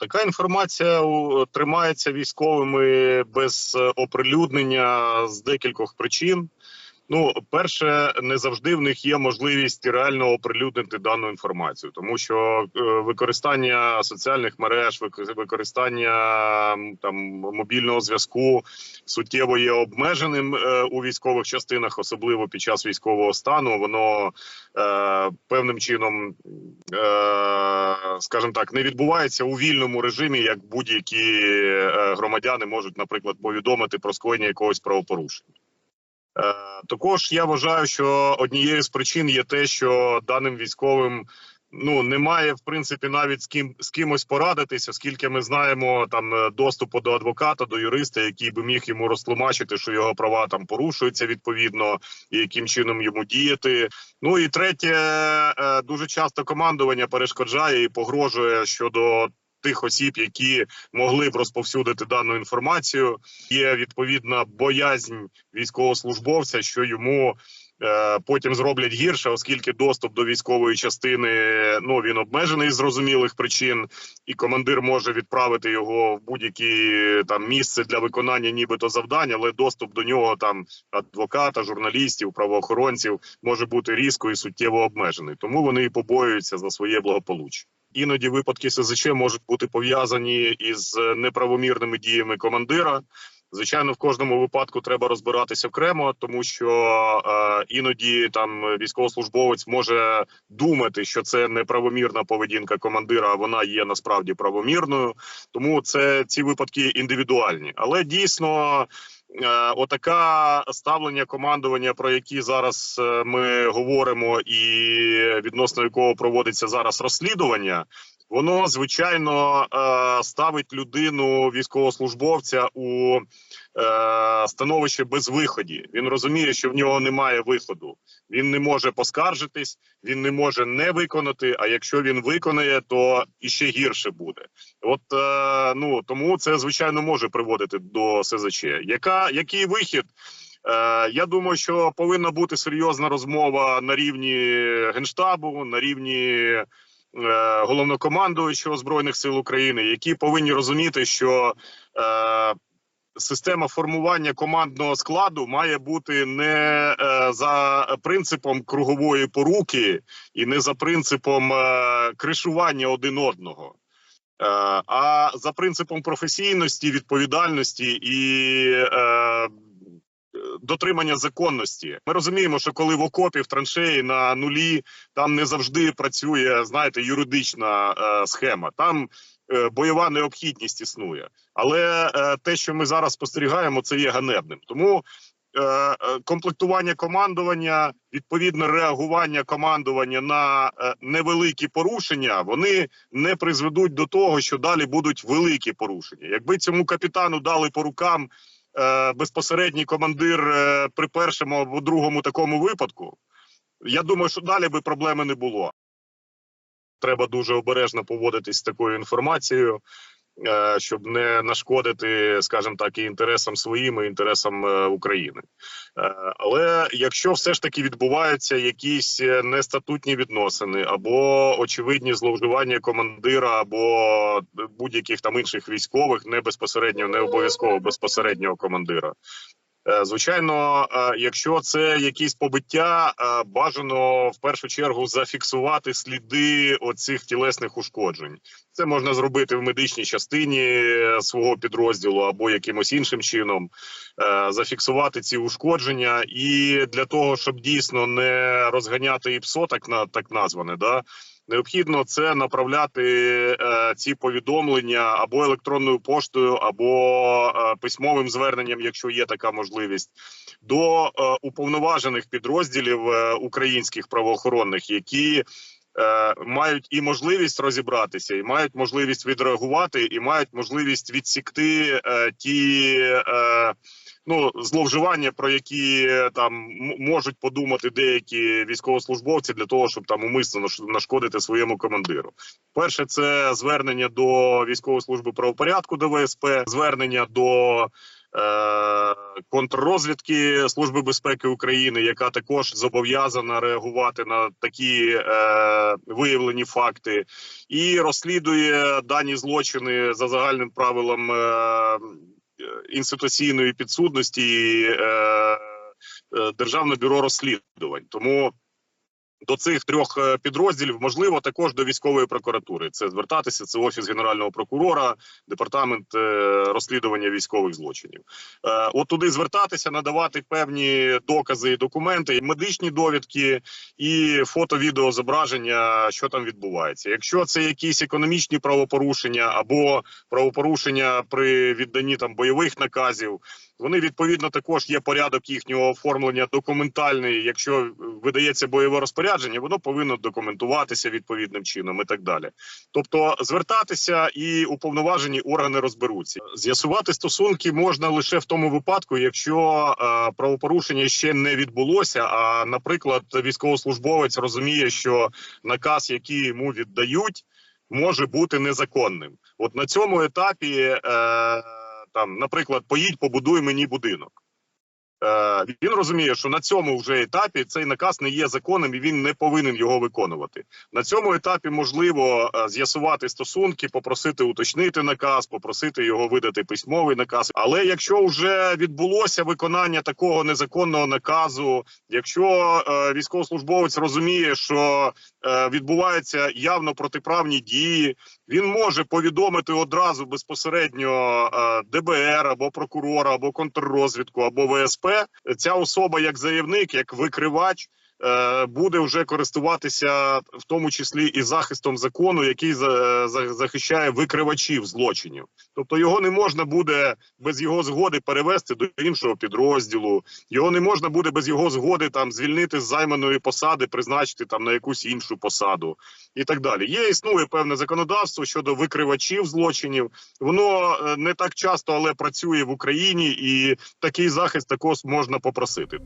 Така інформація тримається військовими без е, оприлюднення з декількох причин. Ну, перше, не завжди в них є можливість реально оприлюднити дану інформацію, тому що е, використання соціальних мереж, вик- використання там мобільного зв'язку суттєво є обмеженим е, у військових частинах, особливо під час військового стану. Воно е, певним чином, е, скажімо так, не відбувається у вільному режимі, як будь-які е, громадяни можуть, наприклад, повідомити про скоєння якогось правопорушення. Е, Також я вважаю, що однією з причин є те, що даним військовим ну немає в принципі навіть з ким з кимось порадитись, оскільки ми знаємо там е, доступу до адвоката, до юриста, який би міг йому розтлумачити, що його права там порушуються відповідно, і яким чином йому діяти. Ну і третє, е, дуже часто командування перешкоджає і погрожує щодо. Тих осіб, які могли б розповсюдити дану інформацію, є відповідна боязнь військовослужбовця, що йому е, потім зроблять гірше, оскільки доступ до військової частини ну він обмежений з зрозумілих причин, і командир може відправити його в будь-які там місце для виконання, нібито завдань, але доступ до нього там адвоката, журналістів, правоохоронців може бути різко і суттєво обмежений. Тому вони і побоюються за своє благополуччя. Іноді випадки СЗЧ можуть бути пов'язані із неправомірними діями командира. Звичайно, в кожному випадку треба розбиратися окремо, тому що е, іноді там військовослужбовець може думати, що це неправомірна поведінка командира, а вона є насправді правомірною. Тому це ці випадки індивідуальні, але дійсно. Е, Отака ставлення командування, про які зараз е, ми говоримо, і відносно якого проводиться зараз розслідування, воно звичайно е, ставить людину військовослужбовця у е, становище без виході. Він розуміє, що в нього немає виходу. Він не може поскаржитись, він не може не виконати. А якщо він виконає, то іще гірше буде. От е, ну тому це звичайно може приводити до СЗЧ. Яка який вихід? Я думаю, що повинна бути серйозна розмова на рівні генштабу, на рівні головнокомандуючого збройних сил України, які повинні розуміти, що е, система формування командного складу має бути не е, за принципом кругової поруки і не за принципом е, кришування один одного. Е, А за принципом професійності, відповідальності і е, дотримання законності. Ми розуміємо, що коли в окопі в траншеї на нулі там не завжди працює, знаєте, юридична е, схема. Там е, бойова необхідність існує. Але е, те, що ми зараз спостерігаємо, це є ганебним. Тому е, е, комплектування командування, відповідне реагування командування на е, невеликі порушення, вони не призведуть до того, що далі будуть великі порушення. Якби цьому капітану дали по рукам безпосередній командир е, при першому або другому такому випадку, я думаю, що далі би проблеми не було. Треба дуже обережно поводитись з такою інформацією, е, щоб не нашкодити, скажімо так, і інтересам своїм, і інтересам е, України. Е, Але якщо все ж таки відбуваються якісь е, нестатутні відносини або очевидні зловживання командира, або будь-яких там інших військових, не безпосередньо, не обов'язково безпосереднього командира. Е, Звичайно, е, якщо це якісь побиття, е, бажано в першу чергу зафіксувати сліди оцих тілесних ушкоджень. Це можна зробити в медичній частині свого підрозділу або якимось іншим чином зафіксувати ці ушкодження, і для того, щоб дійсно не розганяти ІПСО, так на так назване, да. Необхідно це направляти е, ці повідомлення або електронною поштою, або е, письмовим зверненням, якщо є така можливість, до е, уповноважених підрозділів е, українських правоохоронних, які е, мають і можливість розібратися, і мають можливість відреагувати, і мають можливість відсікти е, ті. Е, Ну, зловживання, про які е, там можуть подумати деякі військовослужбовці для того, щоб там умисно наш- нашкодити своєму командиру. Перше, це звернення до військової служби правопорядку ДВСП, звернення до е, контррозвідки Служби безпеки України, яка також зобов'язана реагувати на такі е, виявлені факти, і розслідує дані злочини за загальним правилом е, інституційної підсудності е, е, Державне бюро розслідувань. Тому до цих трьох е, підрозділів можливо також до військової прокуратури. Це звертатися. Це офіс генерального прокурора, департамент е, розслідування військових злочинів. Е, От туди звертатися, надавати певні докази і документи, і медичні довідки і фото-відеозображення, що там відбувається. Якщо це якісь економічні правопорушення або правопорушення при відданні там бойових наказів. Вони відповідно також є порядок їхнього оформлення документальний. Якщо видається бойове розпорядження, воно повинно документуватися відповідним чином і так далі. Тобто звертатися і уповноважені органи розберуться. З'ясувати стосунки можна лише в тому випадку, якщо е, правопорушення ще не відбулося. А, наприклад, військовослужбовець розуміє, що наказ, який йому віддають, може бути незаконним. От на цьому етапі. Е, там, наприклад, поїдь, побудуй мені будинок. Е, він розуміє, що на цьому вже етапі цей наказ не є законним і він не повинен його виконувати. На цьому етапі можливо е, з'ясувати стосунки, попросити уточнити наказ, попросити його видати письмовий наказ. Але якщо вже відбулося виконання такого незаконного наказу, якщо е, військовослужбовець розуміє, що відбуваються явно протиправні дії, він може повідомити одразу безпосередньо ДБР або прокурора, або контррозвідку, або ВСП. Ця особа, як заявник, як викривач, буде вже користуватися в тому числі і захистом закону, який за- за- захищає викривачів злочинів. Тобто його не можна буде без його згоди перевести до іншого підрозділу. Його не можна буде без його згоди там звільнити з займаної посади, призначити там на якусь іншу посаду і так далі. Є існує певне законодавство щодо викривачів злочинів. Воно е, не так часто, але працює в Україні, і такий захист також можна попросити.